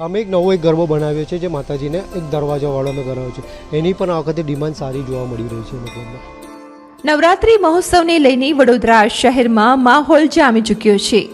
અમે એક નવો એક ગરબો બનાવ્યો છે જે માતાજીને એક દરવાજાવાળો અમે કરાવ્યો છે. એની પણ આ વખતે ડિમાન્ડ સારી જોવા મળી રહી છે મતલબ નવરાત્રી મહોત્સવને લઈને વડોદરા શહેરમાં માહોલ જામી ચૂક્યો છે.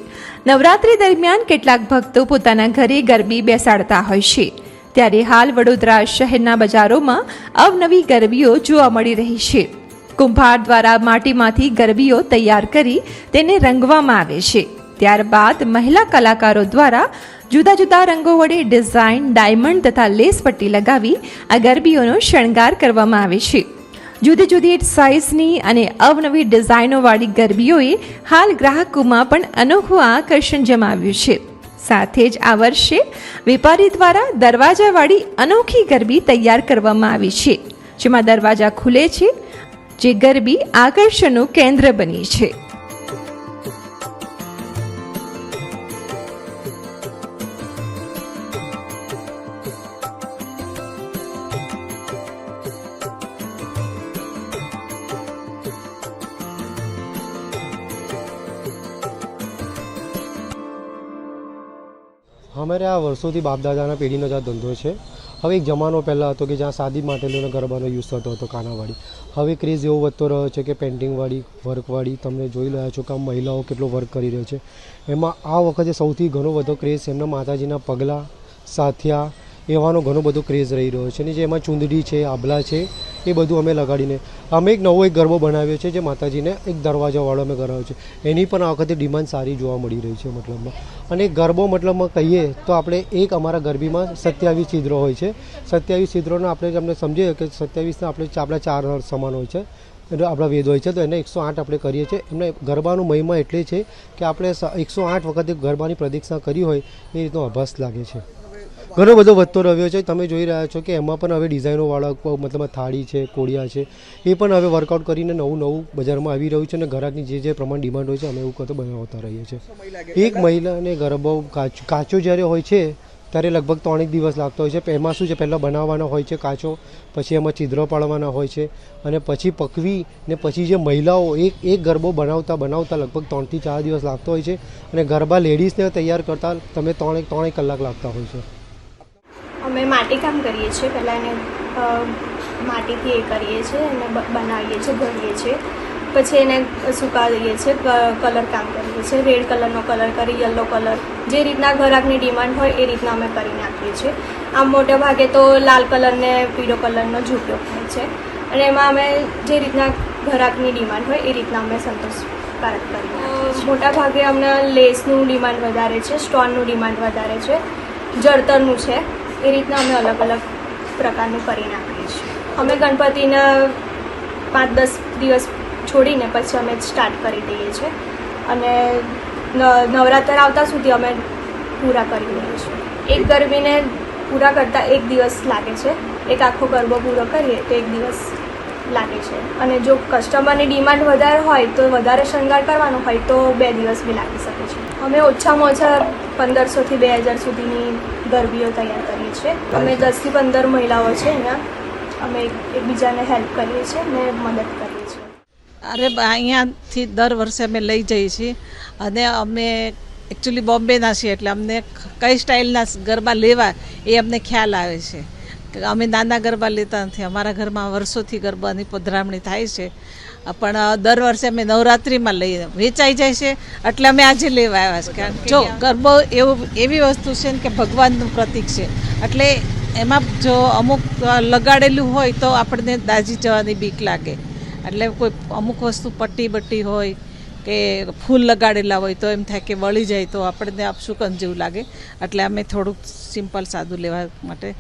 નવરાત્રી દરમિયાન કેટલાક ભક્તો પોતાના ઘરે ગરબી બેસાડતા હોય છે. ત્યારે હાલ વડોદરા શહેરના બજારોમાં અવનવી ગરબીઓ જોવા મળી રહી છે. કુંભાર દ્વારા માટીમાંથી ગરબીઓ તૈયાર કરી તેને રંગવામાં આવે છે. ત્યારબાદ મહિલા કલાકારો દ્વારા જુદા જુદા રંગો વડે ડિઝાઇન, ડાયમંડ તથા લેસ પટ્ટી લગાવી આ ગરબીઓનો શણગાર કરવામાં આવે છે. જુદી જુદી સાઇઝની અને અવનવી ડિઝાઇનોવાળી ગરબીઓએ હાલ ગ્રાહકોમાં પણ અનોખું આકર્ષણ જમાવ્યું છે. સાથે જ આ વર્ષે વેપારી દ્વારા દરવાજાવાળી અનોખી ગરબી તૈયાર કરવામાં આવી છે. જેમાં દરવાજા ખુલે છે, જે ગરબી આકર્ષણનું કેન્દ્ર બની છે. અમારે આ વર્ષોથી બાપદાદાના પેઢીનો જ આ ધંધો છે. હવે એક જમાનો પહેલાં હતો કે જ્યાં સાદી માટેલીઓના ગરબાનો યુઝ થતો હતો, કાનાવાળી. હવે ક્રેઝ એવો વધતો રહ્યો છે કે પેઇન્ટિંગવાળી, વર્કવાળી તમે જોઈ રહ્યા છો કે આ મહિલાઓ કેટલો વર્ક કરી રહ્યો છે. એમાં આ વખતે સૌથી ઘણો બધો ક્રેઝ એમના માતાજીના પગલાં, સાથિયા, એવાનો ઘણો બધો ક્રેઝ રહી રહ્યો છે. ને જે એમાં ચૂંદડી છે, આભલા છે એ બધું અમે લગાડીને, અમે એક નવો એક ગરબો બનાવ્યો છે જે માતાજીને એક દરવાજાવાળો અમે કરાવ્યો છે. એની પણ આ વખતે ડિમાન્ડ સારી જોવા મળી રહી છે મતલબમાં. અને ગરબો મતલબમાં કહીએ તો આપણે એક અમારા ગરબીમાં સત્યાવીસ છિદ્રો હોય છે. સત્યાવીસ છિદ્રોને આપણે અમને સમજીએ કે સત્યાવીસના આપણે આપણા ચાર સમાન હોય છે. એટલે આપણા વેદ હોય છે તો એને એકસો આઠ આપણે કરીએ છીએ. એમને ગરબાનું મહિમા એટલે છે કે આપણે એકસો આઠ વખતે ગરબાની પ્રદક્ષિણા કરી હોય એ રીતનો અભાસ લાગે છે. ઘણો બધો વધતો રહ્યો છે. તમે જોઈ રહ્યા છો કે એમાં પણ હવે ડિઝાઇનોવાળા મતલબ થાળી છે કોડિયા છે, એ પણ હવે વર્કઆઉટ કરીને નવું નવું બજારમાં આવી રહ્યું છે અને ગ્રાહકની જે જે પ્રમાણ ડિમાન્ડ હોય છે, અમે એવું કરતો બનાવતા રહીએ છીએ. એક મહિલાને ગરબો કાચ- જ્યારે હોય છે, ત્યારે લગભગ ત્રણેક દિવસ લાગતો હોય છે. એમાં શું છે? પહેલાં બનાવવાનો હોય છે કાચો, પછી એમાં છિદ્રો પાડવાના હોય છે અને પછી પકવી ને પછી જે મહિલાઓ એક એક ગરબો બનાવતા બનાવતા લગભગ ત્રણથી ચાર દિવસ લાગતો હોય છે અને ગરબા લેડીઝને તૈયાર કરતા તમે ત્રણેક ત્રણેક કલાક લાગતા હોય છે. માટીકામ કરીએ છીએ. પહેલાં એને માટીથી એ કરીએ છીએ એને બનાવીએ છીએ ઘડીએ છીએ. પછી એને સુકાવીએ છીએ ક- કલર કામ કરીએ છીએ. રેડ કલરનો કલર કરી યલો કલર જે રીતના ઘરાકની ડિમાન્ડ હોય એ રીતના અમે કરી નાખીએ છીએ. આમ મોટે ભાગે તો લાલ કલરને પીળો કલરનો જ ઉપયોગ થાય છે. અને એમાં અમે જે રીતના ઘરાકની ડિમાન્ડ હોય એ રીતના અમે સંતોષકારક કરીએ મોટા ભાગે અમને લેસનું ડિમાન્ડ વધારે છે સ્ટોનનું ડિમાન્ડ વધારે છે જળતરનું છે. એ રીતના અમે અલગ અલગ પ્રકારનું કરી નાખીએ છીએ. અમે ગણપતિના પાંચ દસ દિવસ છોડીને પછી અમે સ્ટાર્ટ કરી દઈએ છીએ. અને નવરાત્ર આવતા સુધી અમે પૂરા કરી દઈએ છીએ. એક ગરબીને પૂરા કરતાં એક દિવસ લાગે છે. એક આખો ગરબો પૂરો કરીએ તો એક દિવસ લાગે છે. અને જો કસ્ટમરની ડિમાન્ડ વધારે હોય તો વધારે શણગાર કરવાનો હોય તો બે દિવસ બી લાગી શકે છે. અમે ઓછામાં ઓછા પંદરસોથી બે હજાર સુધીની ગરબીઓ તૈયાર કરીએ છીએ. અમે દસથી પંદર મહિલાઓ છે અહીંયા. અમે એકબીજાને હેલ્પ કરીએ છીએ ને મદદ કરીએ છીએ. અરે બ- અહીંયાથી દર વર્ષે અમે લઈ જઈએ છીએ. અને અમે એકચ્યુઅલી બોમ્બેના છીએ એટલે અમને કઈ સ્ટાઇલના ગરબા લેવા એ અમને ખ્યાલ આવે છે. અમે નાના ગરબા લેતા નથી. અમારા ઘરમાં વર્ષોથી ગરબાની પધરામણી થાય છે. પણ દર વર્ષે અમે નવરાત્રિમાં લઈ, વેચાઈ જાય છે. એટલે અમે આજે લેવા આવ્યા છે. કારણ જો, ગરબો એવું, એવી વસ્તુ છે ને કે ભગવાનનું પ્રતીક છે. એટલે એમાં જો અમુક લગાડેલું હોય તો આપણને દાજી જવાની બીક લાગે. એટલે કોઈ અમુક વસ્તુ પટ્ટી બટ્ટી હોય કે ફૂલ લગાડેલા હોય તો એમ થાય કે વળી જાય તો આપણને આપશુકન જેવું લાગે. એટલે અમે થોડુંક સિમ્પલ સાદું લેવા માટે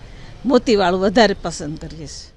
મોતીવાળું વધારે પસંદ કરીએ છીએ.